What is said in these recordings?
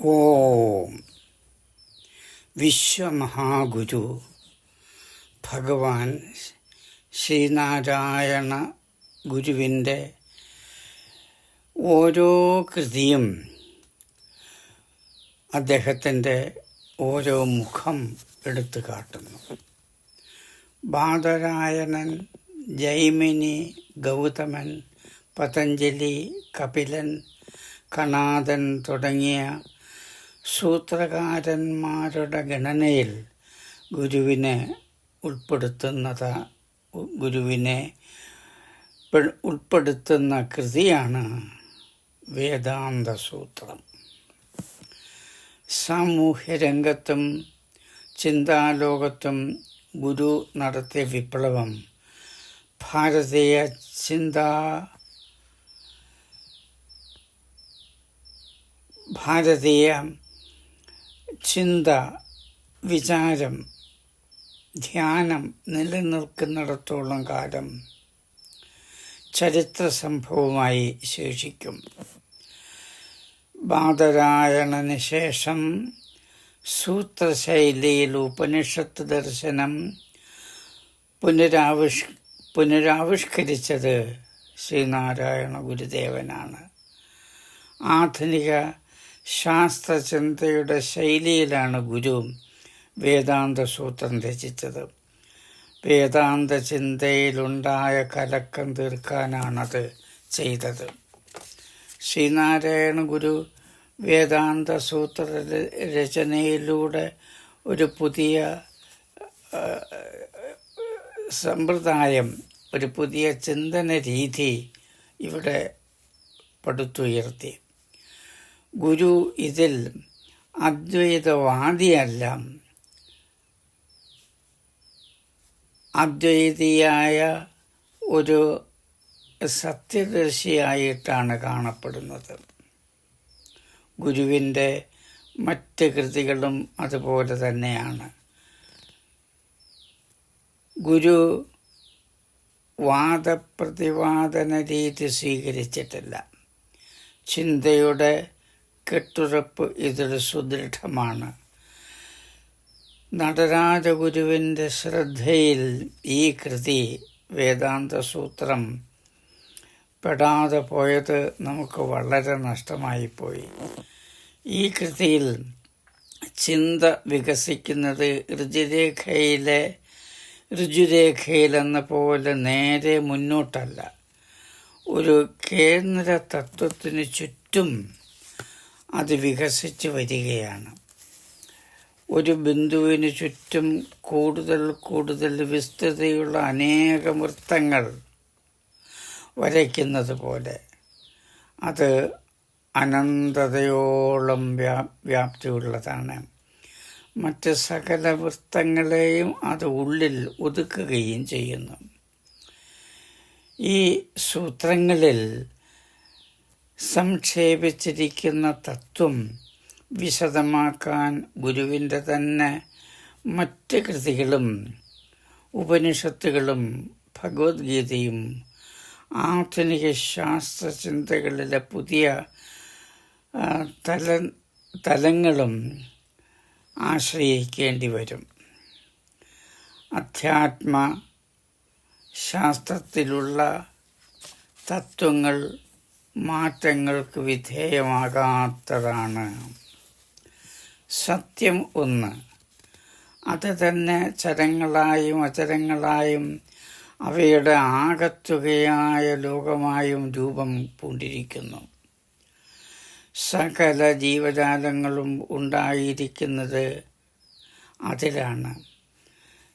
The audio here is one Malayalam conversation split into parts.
ഓം. വിശ്വമഹാഗുരു ഭഗവാൻ ശ്രീനാരായണ ഗുരുവിന്റെ ഓരോ കൃതിയും അദ്ദേഹത്തിന്റെ ഓരോ മുഖം എടുത്തു കാട്ടുന്നു. ബാദരായണൻ ജൈമിനി ഗൗതമൻ പതഞ്ജലി കപിലൻ കണാദൻ തുടങ്ങിയ സൂത്രകാരന്മാരുടെ ഗണനയിൽ ഗുരുവിനെ ഉൾപ്പെടുത്തുന്നത് ഗുരുവിനെ ഉൾ- ഉൾപ്പെടുത്തുന്ന കൃതിയാണ് വേദാന്ത സൂത്രം സാമൂഹ്യരംഗത്തും ചിന്താലോകത്തും ഗുരു നടത്തിയ വിപ്ലവം ഭാരതീയ ചിന്താ ഭാരതീയ ചിന്ത വിചാരം ധ്യാനം നിലനിൽക്കുന്നിടത്തോളം കാലം ചരിത്ര സംഭവമായി ശേഷിക്കും. ബാദരായണന് ശേഷം സൂത്രശൈലിയിൽ ഉപനിഷത്ത് ദർശനം പുനരാവിഷ് പുനരാവിഷ്കരിച്ചത് ശ്രീനാരായണ ഗുരുദേവനാണ്. ആധുനിക ശാസ്ത്രചിന്തയുടെ ശൈലിയിലാണ് ഗുരു വേദാന്ത സൂത്രം രചിച്ചത്. വേദാന്ത ചിന്തയിലുണ്ടായ കലക്കം തീർക്കാനാണത് ചെയ്തത്. ശ്രീനാരായണ ഗുരു വേദാന്ത സൂത്ര രചനയിലൂടെ ഒരു പുതിയ സമ്പ്രദായം ഒരു പുതിയ ചിന്തന രീതി ഇവിടെ പടുത്തുയർത്തി. ഗുരു ഇതിൽ അദ്വൈതവാദിയല്ല. അദ്വൈതിയായ ഒരു സത്യദർശിയായിട്ടാണ് കാണപ്പെടുന്നത്. ഗുരുവിന്റെ മറ്റ് കൃതികളും അതുപോലെ തന്നെയാണ്. ഗുരു വാദപ്രതിവാദന രീതി സ്വീകരിച്ചിട്ടില്ല. ചിന്തയുടെ കെട്ടുറപ്പ് ഇതിൽ സുദൃഢമാണ്. നടരാജഗുരുവിന്റെ ശ്രദ്ധയിൽ ഈ കൃതി വേദാന്തസൂത്രം പെടാതെ പോയത് നമുക്ക് വളരെ നഷ്ടമായിപ്പോയി. ഈ കൃതിയിൽ ചിന്ത വികസിക്കുന്നത് ഋജുരേഖയിലെ ഋജുരേഖയിലെന്ന പോലെ നേരെ മുന്നോട്ടല്ല. ഒരു കേന്ദ്ര തത്വത്തിന് ചുറ്റും അത് വികസിച്ച് വരികയാണ്. ഒരു ബിന്ദുവിന് ചുറ്റും കൂടുതൽ കൂടുതൽ വിസ്തൃതിയുള്ള അനേക വൃത്തങ്ങൾ വരയ്ക്കുന്നത് പോലെ അത് അനന്തതയോളം വ്യാ വ്യാപ്തിയുള്ളതാണ്. മറ്റ് സകല വൃത്തങ്ങളെയും അത് ഉള്ളിൽ ഒതുക്കുകയും ചെയ്യുന്നു. ഈ സൂത്രങ്ങളിൽ സംക്ഷേപിച്ചിരിക്കുന്ന തത്വം വിശദമാക്കാൻ ഗുരുവിന്റെ തന്നെ മറ്റ് കൃതികളും ഉപനിഷത്തുകളും ഭഗവത്ഗീതയും ആധുനിക ശാസ്ത്രചിന്തകളിലെ പുതിയ തല തലങ്ങളും ആശ്രയിക്കേണ്ടി വരും. അധ്യാത്മ ശാസ്ത്രത്തിലുള്ള തത്വങ്ങൾ മാറ്റങ്ങൾക്ക് വിധേയമാകാത്തതാണ്. സത്യം ഒന്ന്. അത് തന്നെ ചരങ്ങളായും അചരങ്ങളായും അവയുടെ ആകത്തുകയായ ലോകമായും രൂപം പൂണ്ടിരിക്കുന്നു. സകല ജീവജാലങ്ങളും ഉണ്ടായിരിക്കുന്നത് അതിലാണ്.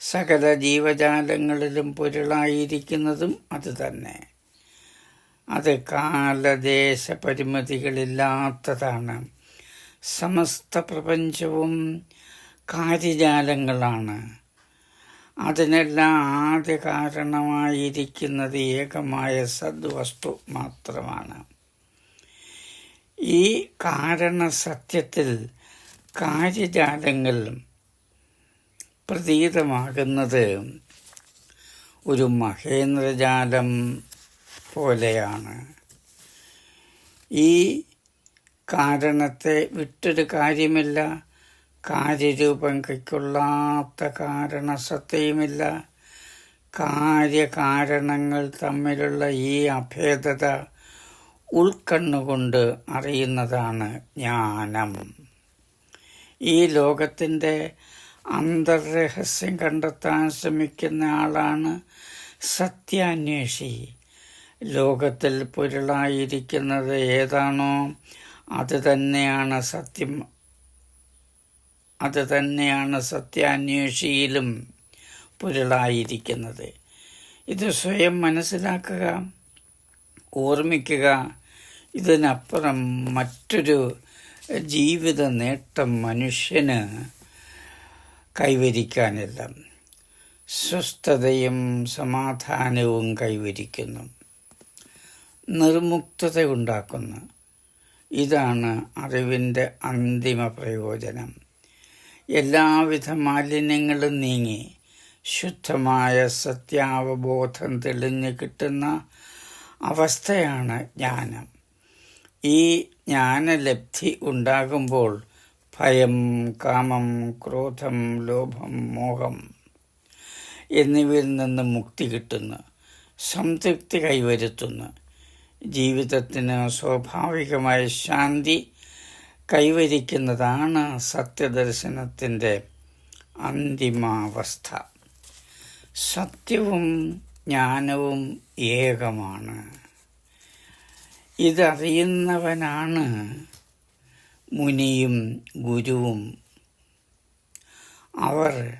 സകല ജീവജാലങ്ങളിലും പൊരുളായിരിക്കുന്നതും അത് തന്നെ. അത് കാലദേശ പരിമിതികളില്ലാത്തതാണ് സമസ്ത പ്രപഞ്ചവും കാര്യജാലങ്ങളാണ്. അതിനെല്ലാം ആദ്യ കാരണമായിരിക്കുന്നത് ഏകമായ സദ്വസ്തു മാത്രമാണ്. ഈ കാരണസത്യത്തിൽ കാര്യജാലങ്ങൾ പ്രതീതമാകുന്നത് ഒരു മഹേന്ദ്രജാലം പോലെയാണ്. ഈ കാരണത്തെ വിട്ടൊരു കാര്യമില്ല. കാര്യരൂപം കൈക്കൊള്ളാത്ത കാരണസത്തയുമില്ല കാര്യകാരണങ്ങൾ തമ്മിലുള്ള ഈ അഭേദത ഉൾക്കണ്ണുകൊണ്ട് അറിയുന്നതാണ് ജ്ഞാനം. ഈ ലോകത്തിന്റെ അന്തർരഹസ്യം കണ്ടെത്താൻ ശ്രമിക്കുന്ന ആളാണ് സത്യാന്വേഷി. ലോകത്തിൽ പൊരുളായിരിക്കുന്നത് ഏതാണോ അത് തന്നെയാണ് സത്യം. അത് തന്നെയാണ് സത്യാന്വേഷിയിലും പൊരുളായിരിക്കുന്നത്. ഇത് സ്വയം മനസ്സിലാക്കുക ഓർമ്മിക്കുക ഇതിനപ്പുറം മറ്റൊരു ജീവിത നേട്ടം മനുഷ്യന് കൈവരിക്കാനില്ല. സ്വസ്ഥതയും സമാധാനവും കൈവരിക്കുന്നു. നിർമുക്തത ഉണ്ടാക്കുന്നു ഇതാണ് അറിവിന്റെ അന്തിമ പ്രയോജനം. എല്ലാവിധ മാലിന്യങ്ങളും നീങ്ങി ശുദ്ധമായ സത്യാവബോധം തെളിഞ്ഞു കിട്ടുന്ന അവസ്ഥയാണ് ജ്ഞാനം. ഈ ജ്ഞാനലബ്ധി ഉണ്ടാകുമ്പോൾ ഭയം കാമം ക്രോധം ലോഭം മോഹം എന്നിവയിൽ നിന്ന് മുക്തി കിട്ടുന്നു സംതൃപ്തി കൈവരുത്തുന്നു. ജീവിതത്തിന് സ്വാഭാവികമായ ശാന്തി കൈവരിക്കുന്നതാണ് സത്യദർശനത്തിന്റെ അന്തിമാവസ്ഥ. സത്യവും ജ്ഞാനവും ഏകമാണ്. ഇതറിയുന്നവനാണ് മുനിയും ഗുരുവും. അവർ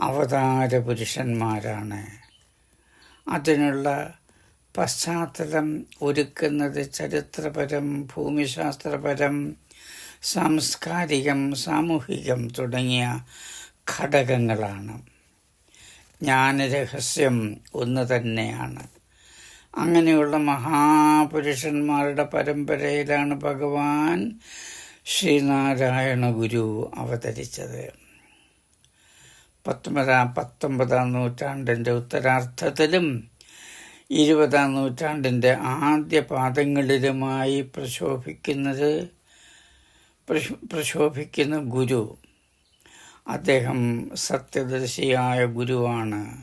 അവതാര പുരുഷന്മാരാണ് അതിനുള്ള പശ്ചാത്തലം ഒരുക്കുന്നത് ചരിത്രപരം ഭൂമിശാസ്ത്രപരം സാംസ്കാരികം സാമൂഹികം തുടങ്ങിയ ഘടകങ്ങളാണ്. ജ്ഞാനരഹസ്യം ഒന്ന് തന്നെയാണ്. അങ്ങനെയുള്ള മഹാപുരുഷന്മാരുടെ പരമ്പരയിലാണ് ഭഗവാൻ ശ്രീനാരായണ ഗുരു അവതരിച്ചത്. പത്തൊമ്പതാം പത്തൊമ്പതാം നൂറ്റാണ്ടിന്റെ ഉത്തരാർത്ഥത്തിലും ഇരുപതാം നൂറ്റാണ്ടിന്റെ ആദ്യ പാദങ്ങളിലുമായി പ്രശോഭിക്കുന്നത് പ്രശോഭിക്കുന്ന ഗുരു. അദ്ദേഹം സത്യദർശിയായ ഗുരുവാണ്.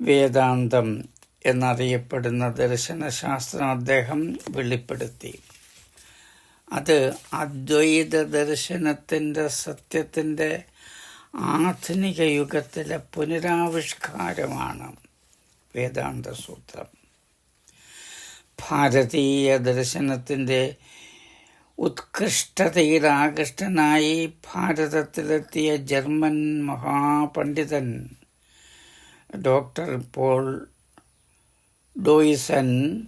വേദാന്തം എന്നറിയപ്പെടുന്ന ദർശനശാസ്ത്രം അദ്ദേഹം വെളിപ്പെടുത്തി. അത് അദ്വൈത ദർശനത്തിന്റെ സത്യത്തിന്റെ ആധുനിക യുഗത്തിലെ പുനരാവിഷ്കാരമാണ്. വേദാന്ത സൂത്രം. ഭാരതീയ ദർശനത്തിന്റെ ഉത്കൃഷ്ടതയിൽ ആകൃഷ്ടനായി ഭാരതത്തിലെത്തിയ ജർമ്മൻ മഹാപണ്ഡിതൻ ഡോക്ടർ പോൾ ഡോയിസൻ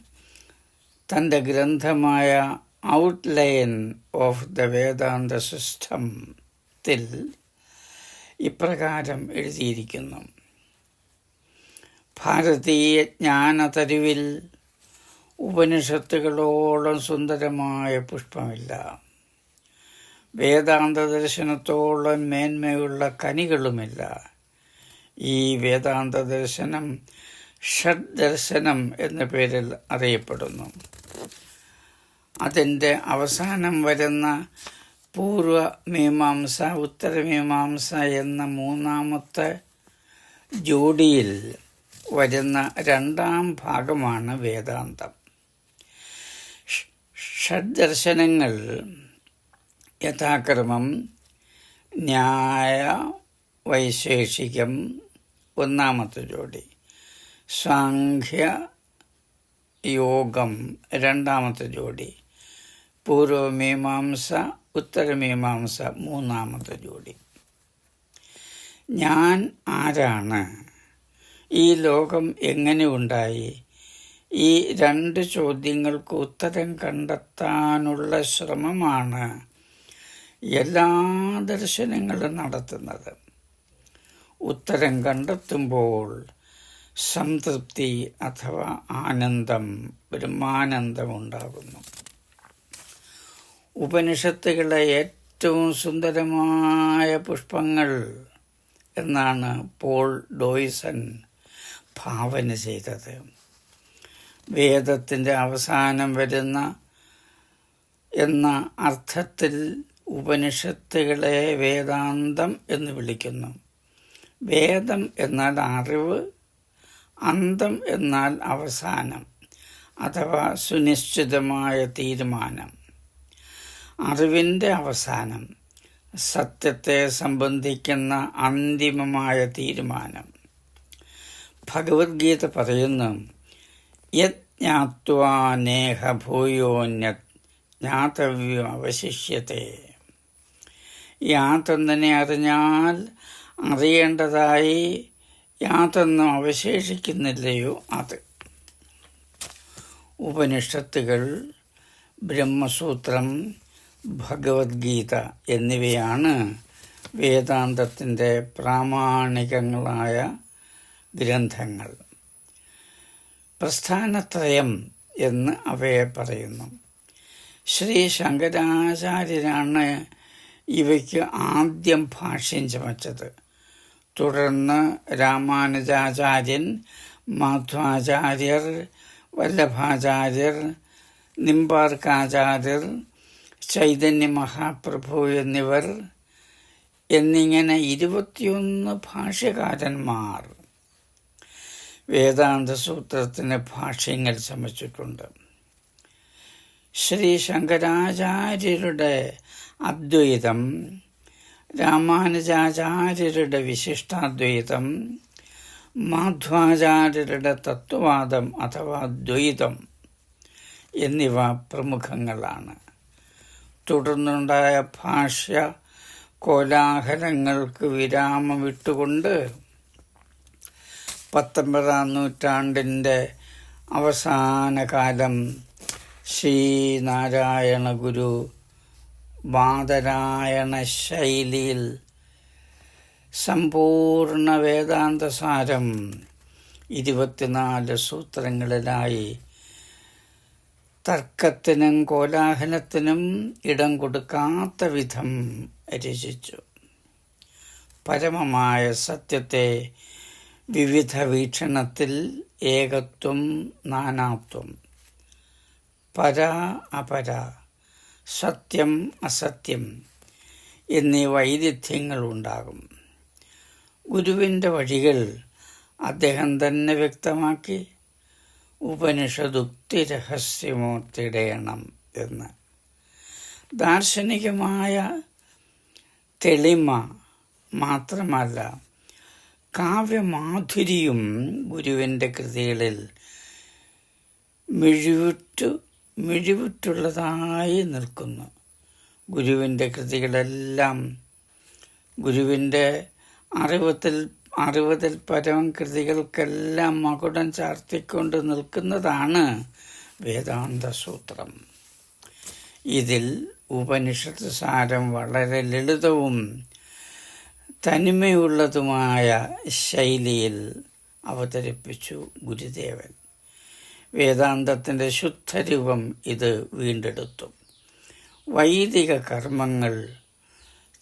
തന്റെ ഗ്രന്ഥമായ ഔട്ട്ലൈൻ ഓഫ് ദ വേദാന്ത സിസ്റ്റത്തിൽ ഇപ്രകാരം എഴുതിയിരിക്കുന്നു. ഭാരതീയ ജ്ഞാനതരുവിൽ ഉപനിഷത്തുകളോളം സുന്ദരമായ പുഷ്പമില്ല. വേദാന്ത ദർശനത്തോളം മേന്മയുള്ള കനികളുമില്ല. ഈ വേദാന്ത ദർശനം ഷഡ് ദർശനം എന്ന പേരിൽ അറിയപ്പെടുന്നു. അതിന്റെ അവസാനം വരുന്ന പൂർവമീമാംസ ഉത്തരമീമാംസ എന്ന മൂന്നാമത്തെ ജോഡിയിൽ വരുന്ന രണ്ടാം ഭാഗമാണ് വേദാന്തം. ഷഡ്ദർശനങ്ങൾ യഥാക്രമം ന്യായ വൈശേഷികം ഒന്നാമത്തെ ജോഡി. സാഖ്യ യോഗം രണ്ടാമത്തെ ജോഡി. പൂർവമീമാംസ ഉത്തരമീമാംസ മൂന്നാമത്തെ ജോഡി. ഞാൻ ആരാണ്? ഈ ലോകം എങ്ങനെ ഉണ്ടായി? ഈ രണ്ട് ചോദ്യങ്ങൾക്ക് ഉത്തരം കണ്ടെത്താനുള്ള ശ്രമമാണ് എല്ലാ ദർശനങ്ങളും നടത്തുന്നത്. ഉത്തരം കണ്ടെത്തുമ്പോൾ സംതൃപ്തി അഥവാ ആനന്ദം ബ്രഹ്മാനന്ദം ഉണ്ടാകുന്നു. ഉപനിഷത്തുകളെ ഏറ്റവും സുന്ദരമായ പുഷ്പങ്ങൾ എന്നാണ് പോൾ ഡോയ്സൺ ഭാവന ചെയ്തത്. വേദത്തിന്റെ അവസാനം വരുന്ന എന്ന അർത്ഥത്തിൽ ഉപനിഷത്തുകളെ വേദാന്തം എന്ന് വിളിക്കുന്നു. വേദം എന്നാൽ അറിവ് അന്തം എന്നാൽ അവസാനം അഥവാ സുനിശ്ചിതമായ തീരുമാനം. അറിവിന്റെ അവസാനം സത്യത്തെ സംബന്ധിക്കുന്ന അന്തിമമായ തീരുമാനം. ഭഗവത്ഗീത പറയുന്നു. യജ്ഞാത്വാനേഹ ഭൂയോന്യത് ജ്ഞാതവ്യം അവശിഷ്യത്തെ. യാതൊന്നിനെ അറിഞ്ഞാൽ അറിയേണ്ടതായി യാതൊന്നും അവശേഷിക്കുന്നില്ലയോ അത്. ഉപനിഷത്തുകൾ ബ്രഹ്മസൂത്രം ഭഗവത്ഗീത എന്നിവയാണ് വേദാന്തത്തിന്റെ പ്രാമാണികങ്ങളായ ഗ്രന്ഥങ്ങൾ. പ്രസ്ഥാനത്രയം എന്ന് അവയെ പറയുന്നു. ശ്രീ ശങ്കരാചാര്യരാണ് ഇവയ്ക്ക് ആദ്യം ഭാഷ്യം ചമച്ചത്. തുടർന്ന് രാമാനുജാചാര്യൻ മാധ്വാചാര്യർ വല്ലഭാചാര്യർ നിമ്പാർക്കാചാര്യർ ചൈതന്യ മഹാപ്രഭു എന്നിവർ എന്നിങ്ങനെ ഇരുപത്തിയൊന്ന് ഭാഷ്യകാരന്മാർ. വേദാന്ത സൂത്രത്തിന് ഭാഷ്യങ്ങൾ ശ്രമിച്ചിട്ടുണ്ട് ശ്രീ ശങ്കരാചാര്യരുടെ അദ്വൈതം രാമാനുജാചാര്യരുടെ വിശിഷ്ടാദ്വൈതം മാധ്വാചാര്യരുടെ തത്വവാദം അഥവാ ദ്വൈതം എന്നിവ പ്രമുഖങ്ങളാണ്. തുടർന്നുണ്ടായ ഭാഷ്യ കോലാഹലങ്ങൾക്ക് വിരാമം വിട്ടുകൊണ്ട് പത്തൊമ്പതാം നൂറ്റാണ്ടിന്റെ അവസാന കാലം ശ്രീനാരായണ ഗുരു വാതരായണ ശൈലിയിൽ സമ്പൂർണ വേദാന്തസാരം ഇരുപത്തിനാല് സൂത്രങ്ങളിലായി തർക്കത്തിനും കോലാഹലത്തിനും ഇടം കൊടുക്കാത്ത വിധം രചിച്ചു. പരമമായ സത്യത്തെ വിവിധ വീക്ഷണത്തിൽ ഏകത്വം നാനാത്വം. പര അപര സത്യം അസത്യം എന്നീ വൈരുദ്ധ്യങ്ങളുണ്ടാകും ഗുരുവിന്റെ വഴികൾ അദ്ദേഹം തന്നെ വ്യക്തമാക്കി. ഉപനിഷദുക്തി രഹസ്യമോ തിടയണം എന്ന്. ദാർശനികമായ തെളിമ മാത്രമല്ല കാവ്യമാധുരിയും ഗുരുവിന്റെ കൃതികളിൽ മിഴിവിട്ടു മിഴിവിട്ടുള്ളതായി നിൽക്കുന്നു. ഗുരുവിന്റെ കൃതികളെല്ലാം ഗുരുവിന്റെ അറിവത്തിൽ അറിവതിൽ പരം കൃതികൾക്കെല്ലാം മകുടം ചാർത്തിക്കൊണ്ട് നിൽക്കുന്നതാണ് വേദാന്ത സൂത്രം ഇതിൽ ഉപനിഷത്ത് സാരം വളരെ ലളിതവും തനിമയുള്ളതുമായ ശൈലിയിൽ അവതരിപ്പിച്ചു ഗുരുദേവൻ. വേദാന്തത്തിന്റെ ശുദ്ധരൂപം ഇത് വീണ്ടെടുത്തു. വൈദിക കർമ്മങ്ങൾ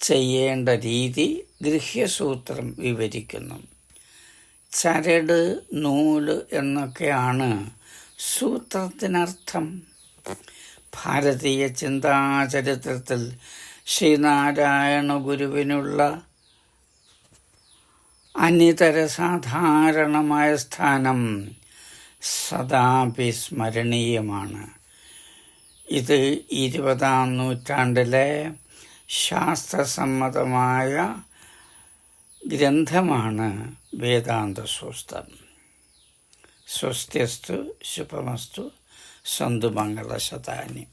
ചെയ്യേണ്ട രീതി ഗൃഹ്യസൂത്രം വിവരിക്കുന്നു. ചരട് നൂൽ എന്നൊക്കെയാണ് സൂത്രത്തിനർത്ഥം. ഭാരതീയ ചിന്താചരിത്രത്തിൽ ശ്രീനാരായണ ഗുരുവിനുള്ള അനിതര സാധാരണമായ സ്ഥാനം സദാപി സ്മരണീയമാണ്. ഇത് ഇരുപതാം നൂറ്റാണ്ടിലെ ശാസ്ത്രസമ്മതമായ ഗ്രന്ഥമാണ് വേദാന്ത സൂസ്തം സ്വസ്ത്യസ്തു ശുഭമസ്തു സന്തുമംഗള ശതാനി